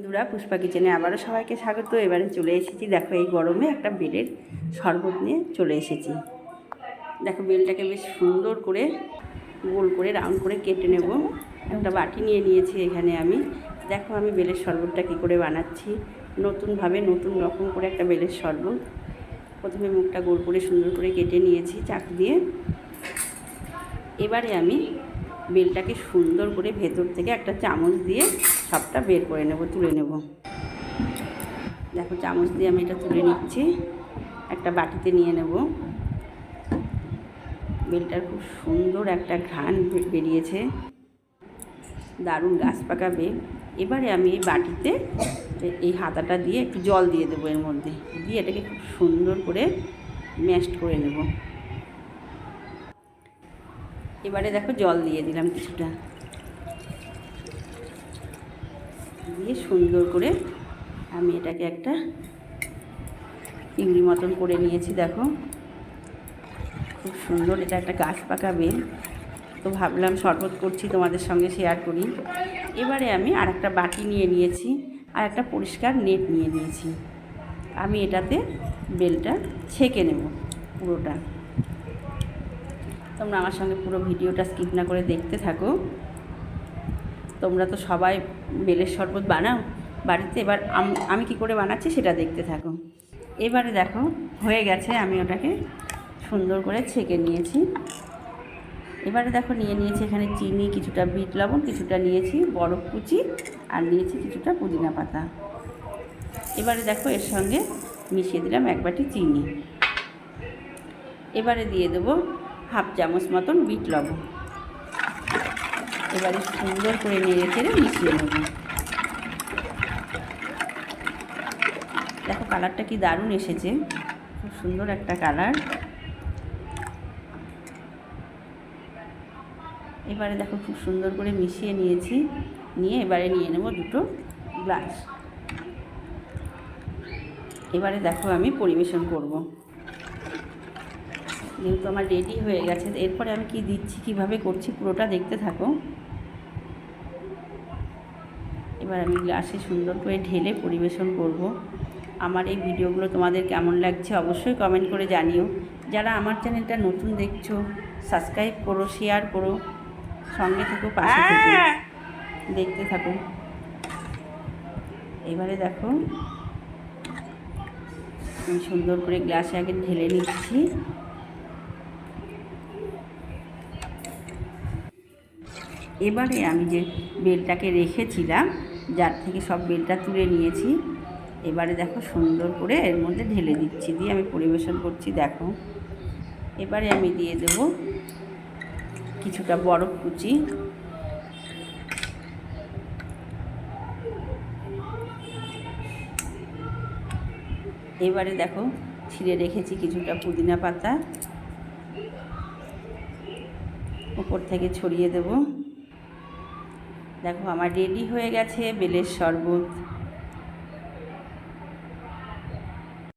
বন্ধুরা, পুষ্পা কিচেনে আবারও সবাইকে স্বাগত। এবারে চলে এসেছি, দেখো এই গরমে একটা বেলের শরবত নিয়ে চলে এসেছি। দেখো বেলটাকে বেশ সুন্দর করে গোল করে, রাউন্ড করে কেটে নেব। একটা বাটি নিয়ে নিয়েছি এখানে আমি। দেখো আমি বেলের শরবতটা কী করে বানাচ্ছি। নতুনভাবে নতুন রকম করে একটা বেলের শরবত। প্রথমে মুখটা গোল করে সুন্দর করে কেটে নিয়েছি, চাক দিয়ে। এবারে আমি বেলটাকে সুন্দর করে ভেতর থেকে একটা চামচ দিয়ে সবটা বের করে নেব, তুলে নেব। দেখো, চামচ দিয়ে আমি এটা তুলে নিচ্ছি। একটা বাটিতে নিয়ে নেব। বেলটার খুব সুন্দর একটা ঘ্রাণ বেরিয়েছে। দারুণ গাছ পাকা বেল এবারে আমি এই বাটিতে এই হাতাটা দিয়ে একটু জল দিয়ে দেবো এর মধ্যে। দিয়ে এটাকে খুব সুন্দর করে ম্যাশড করে নেব। এবারে দেখো জল দিয়ে দিলাম কিছুটা। দিয়ে সুন্দর করে আমি এটাকে একটা চিংড়ি মতন করে নিয়েছি, দেখো। খুব সুন্দর, এটা একটা গাছ পাকা বেল। তো ভাবলাম শরবত করছি, তোমাদের সঙ্গে শেয়ার করি। এবারে আমি আর একটা বাটি নিয়ে নিয়েছি আর একটা পরিষ্কার নেট নিয়ে নিয়েছি। আমি এটাতে বেলটা ছেঁকে নেব পুরোটা। তোমরা আমার সঙ্গে পুরো ভিডিওটা স্কিপ না করে দেখতে থাকো। তোমরা তো সবাই বেলের শরবত বানাও। বাড়িতে এবার আম- কি করে বানাচ্ছি সেটা দেখতে থাকো। এবারে দেখো, হয়ে গেছে, আমি ওটাকে সুন্দর করে ছেঁকে নিয়েছি। এবারে দেখো, নিয়ে নিয়েছি এখানে চিনি, কিছুটা বিট লবণ, কিছুটা নিয়েছি বরফ কুচি, আর নিয়েছি কিছুটা পুদিনা পাতা। এবারে দেখো, এর সঙ্গে মিশিয়ে দিলাম এক বাটি চিনি। এবারে দিয়ে দেবো হাফ চামচ মতন বিট লবণ। এবারে সুন্দর করে নেড়ে চেড়ে মিশিয়ে নেব। দেখো কালারটা কি দারুণ এসেছে। খুব সুন্দর একটা কালার। এবারে দেখো খুব সুন্দর করে মিশিয়ে নিয়েছি। নিয়ে এবারে নিয়ে নেব দুটো গ্লাস। এবারে দেখো আমি পরিবেশন করব। যেহেতু আমার রেডি হয়ে গেছে এরপরে আমি কি দিচ্ছি, কীভাবে করছি, পুরোটা দেখতে থাকো। এবার আমি গ্লাসে সুন্দর করে ঢেলে পরিবেশন করব। আমার এই ভিডিওগুলো তোমাদের কেমন লাগছে অবশ্যই কমেন্ট করে জানিও। যারা আমার চ্যানেলটা নতুন দেখছ সাবস্ক্রাইব করো শেয়ার করো, সঙ্গে থেকো, পাশে দেখতে থাকো। এবারে দেখো, আমি সুন্দর করে গ্লাসে আগে ঢেলে নিচ্ছি। এবারে আমি যে বেলটাকে রেখেছিলাম, যার থেকে সব বেলটা তুলে নিয়েছি, এবারে দেখো সুন্দর করে এর মধ্যে ঢেলে দিচ্ছি, দিয়ে আমি পরিবেশন করছি, দেখো। এবারে আমি দিয়ে দেব কিছুটা বরফ কুচি। এবারে দেখো ছিঁড়ে রেখেছি কিছুটা পুদিনা পাতা। উপর থেকে ছড়িয়ে দেব। দেখো আমার রেডি হয়ে গেছে বেলের শরবত।